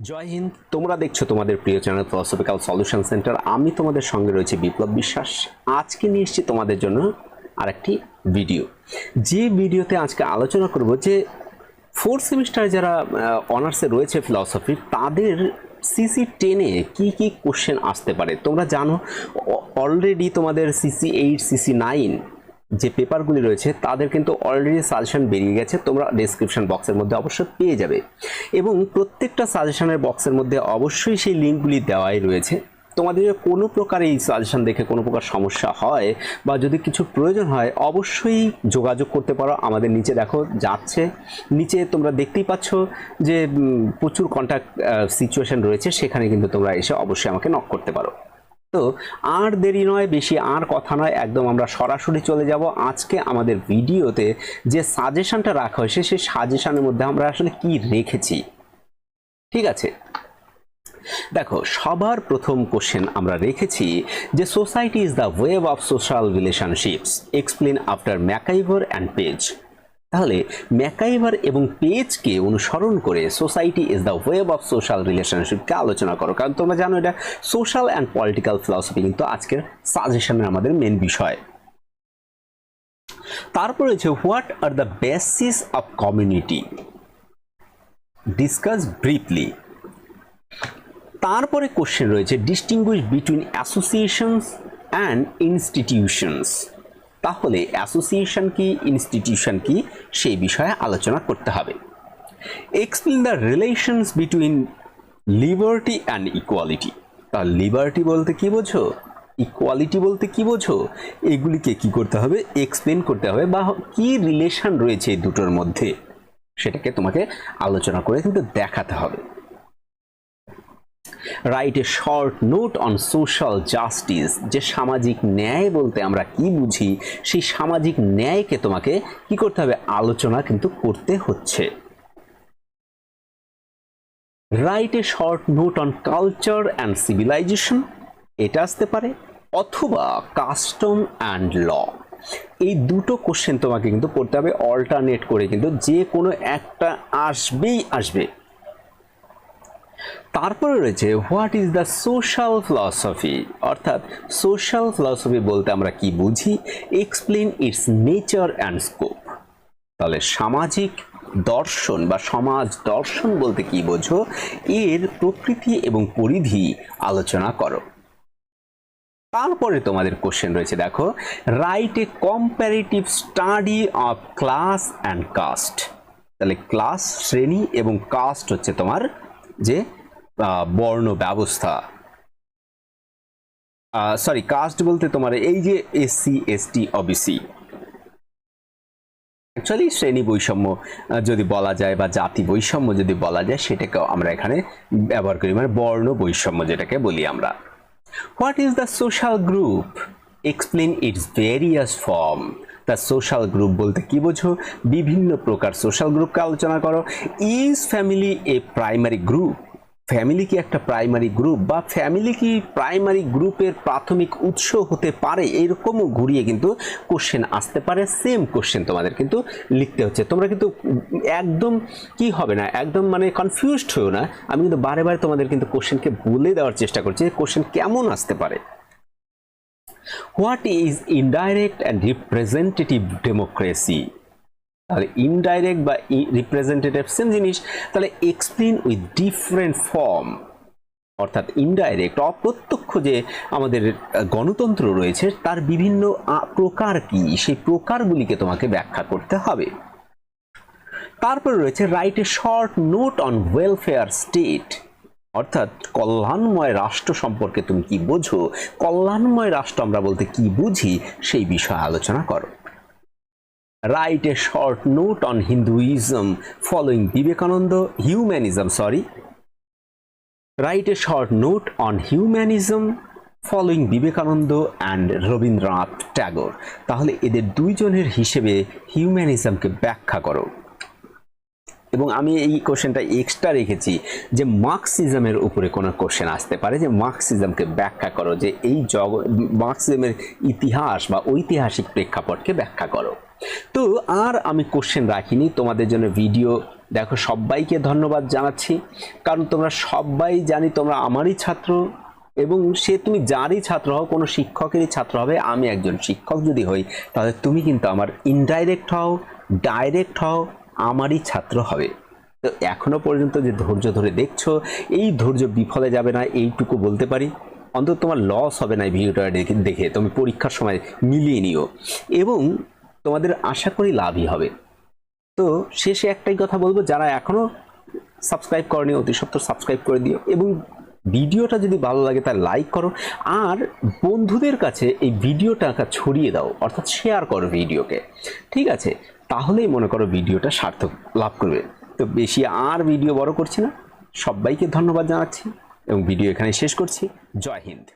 জয় হিন্দ। তোমরা দেখছ তোমাদের প্রিয় চ্যানেল ফিলোসফিক্যাল সলিউশন সেন্টার আমি তোমাদের সঙ্গে রয়েছে বিপ্লব বিশ্বাস। আজকে নিয়ে এসেছি তোমাদের জন্য আরেকটি ভিডিও যে ভিডিওতে আজকে আলোচনা করব যে ফোর্থ সেমিস্টারে যারা অনার্সে রয়েছে ফিলসফি তাদের সিসি টেনে কি কি কোশ্চেন আসতে পারে? তোমরা জানো অলরেডি তোমাদের সিসি এইট সিসি নাইন যে পেপারগুলি রয়েছে, তাদের কিন্তু অলরেডি সাজেশন বেরিয়ে গেছে, তোমরা ডেসক্রিপশন বক্সের মধ্যে অবশ্যই পেয়ে যাবে। এবং প্রত্যেকটা সাজেশনের বক্সের মধ্যে অবশ্যই সেই লিঙ্কগুলি দেওয়াই রয়েছে। তোমাদের কোনো প্রকার এই সাজেশন দেখে কোনো প্রকার সমস্যা হয় বা যদি কিছু প্রয়োজন হয়, অবশ্যই যোগাযোগ করতে পারো। আমাদের নিচে দেখো, যাচ্ছে। নিচে তোমরা দেখতেই পাচ্ছ যে প্রচুর কন্ট্যাক্ট সিচুয়েশন রয়েছে। সেখানে কিন্তু তোমরা এসে অবশ্যই আমাকে নক করতে পারো। তো আর দেরি নয়, বেশি আর কথা নয়, একদম আমরা সরাসরি চলে যাব আজকে আমাদের ভিডিওতে। যে সাজেশনটা রাখা হয়েছে, সেই সাজেশনের মধ্যে আমরা আসলে কি রেখেছি? ঠিক আছে? দেখো, সবার প্রথম কোশ্চেন আমরা রেখেছি যে society is the web of social relationships explain after MacIver and Page তাহলে ম্যাকাইভার এবং পেজকে অনুসরণ করে society is the web of social রিলেশনশিপকে আলোচনা করো, কারণ তোমরা জানো এটা সোশ্যাল অ্যান্ড পলিটিক্যাল ফিলসফি কিন্তু আজকের সাজেশনের আমাদের মেন বিষয়। তারপর হচ্ছে what are the basis of community? Discuss briefly. তারপরে কোশ্চেন রয়েছে, distinguish between associations and institutions. তাহলে অ্যাসোসিয়েশন কি ইনস্টিটিউশন কি, সেই বিষয়ে আলোচনা করতে হবে। Explain the relations between liberty and equality তা লিবার্টি বলতে কি বোঝো? ইকুয়ালিটি বলতে কি বোঝো? এগুলিকে কি করতে হবে? এক্সপ্লেন করতে হবে বা কি রিলেশন রয়েছে দুটোর মধ্যে? সেটাকে তোমাকে আলোচনা করে কিন্তু দেখাতে হবে। Write a short note on social justice যে সামাজিক ন্যায় বলতে আমরা কি বুঝি, সেই সামাজিক ন্যায়কে তোমাকে কি করতে হবে? আলোচনা কিন্তু করতে হচ্ছে। Write a short note on culture and civilisation এটা আসতে পারে, অথবা কাস্টম অ্যান্ড ল এই দুটো কোশ্চেন তোমাকে কিন্তু পড়তে হবে অল্টারনেট করে কিন্তু যে কোনো একটা আসবেই আসবে। তারপরে রয়েছে what is the social philosophy অর্থাৎ সোশ্যাল ফিলসফি বলতে আমরা কি বুঝি? Explain its nature and scope তাহলে সামাজিক দর্শন বা সমাজ দর্শন বলতে কি বোঝো? এর প্রকৃতি এবং পরিধি আলোচনা করো। তারপরে তোমাদের কোশ্চেন রয়েছে, দেখো write a comparative study of class and caste তাহলে ক্লাস শ্রেণি এবং কাস্ট হচ্ছে তোমার যে বর্ণ ব্যবস্থা। সরি কাস্ট বলতে তোমার এই যে এসসি এসটি ওবিসি অ্যাকচুয়ালি শ্রেণি বৈষম্য যদি বলা যায় বা জাতি বৈষম্য যদি বলা যায়, সেটাকেও আমরা এখানে ব্যবহার করি। মানে বর্ণ বৈষম্য যেটাকে বলি আমরা। What is the social group explain its various form the social group বলতে কি বোঝো? বিভিন্ন প্রকার সোশ্যাল গ্রুপকে আলোচনা করো। Is family a primary group family কি একটা প্রাইমারি গ্রুপ বা ফ্যামিলি কি প্রাইমারি গ্রুপের প্রাথমিক উৎস হতে পারে? এরকমও ঘুরিয়ে কিন্তু কোশ্চেন আসতে পারে। সেম কোশ্চেন তোমাদের কিন্তু লিখতে হচ্ছে। তোমরা কিন্তু একদম কি হবে না, একদম মানে কনফিউজড হয়েও না। আমি কিন্তু বারে বারে তোমাদের কিন্তু কোশ্চেনকে বলে দেওয়ার চেষ্টা করছি কোশ্চেন কেমন আসতে পারে। What is indirect and representative democracy তাহলে ইনডাইরেক্ট বা রিপ্রেজেন্টেটিভ সেম জিনিস, তাহলে এক্সপ্লেন উইথ ডিফারেন্ট ফর্ম অর্থাৎ ইনডাইরেক্ট অপ্রত্যক্ষ যে আমাদের গণতন্ত্র রয়েছে, তার বিভিন্ন প্রকার কি? সেই প্রকারগুলিকে তোমাকে ব্যাখ্যা করতে হবে। তারপর রয়েছে write a short note on welfare state অর্থাৎ কল্যাণময় রাষ্ট্র সম্পর্কে তুমি কি বোঝো? কল্যাণময় রাষ্ট্র আমরা বলতে কি বুঝি? সেই বিষয়ে আলোচনা করো। Write a short note on Hinduism following Vivekananda humanism sorry write a short note on humanism following Vivekananda and Rabindranath Tagore তাহলে এদের দুইজনের হিসেবে হিউম্যানিজমকে ব্যাখ্যা করো। এবং আমি এই কোশ্চেনটা এক্সট্রা রেখেছি যে মার্কসিজমের উপরে কোনো কোশ্চেন আসতে পারে, যে মার্কসিজমকে ব্যাখ্যা করো, যে এই জগ মার্কসিজমের ইতিহাস বা ঐতিহাসিক প্রেক্ষাপটকে ব্যাখ্যা করো। তো আর আমি কোশ্চেন রাখিনি, তোমাদের জন্য ভিডিও দেখো সবাইকে ধন্যবাদ জানাচ্ছি, কারণ তোমরা সবাই জানি তোমরা আমারই ছাত্র এবং সে তুমি যারই ছাত্র হও, কোনো শিক্ষকেরই ছাত্র হবে, আমি একজন শিক্ষক যদি হই, তাহলে তুমি কিন্তু আমার ইনডাইরেক্ট হও ডাইরেক্ট হও আমারই ছাত্র হবে। তো এখনও পর্যন্ত যে ধৈর্য ধরে দেখছ, এই ধৈর্য বিফলে যাবে না, এইটুকু বলতে পারি। অন্তত তোমার লস হবে না এই ভিডিওটা দেখে তুমি পরীক্ষার সময় মিলিয়ে নিও। এবং তোমাদের আশা করি লাভই হবে। তো শেষে একটাই কথা বলব, যারা এখনও সাবস্ক্রাইব করনি, অতি সত্তর সাবস্ক্রাইব করে দিও। এবং ভিডিওটা যদি ভালো লাগে, তাহলে লাইক করো। আর বন্ধুদের কাছে এই ভিডিওটা ছড়িয়ে দাও, অর্থাৎ শেয়ার করো ভিডিওকে। ঠিক আছে? তাহলেই মনে করো ভিডিওটা সার্থক লাভ করবে। তো বেশি আর ভিডিও বড় করছি না। সবাইকে ধন্যবাদ জানাচ্ছি এবং ভিডিও এখানে শেষ করছি। জয় হিন্দ।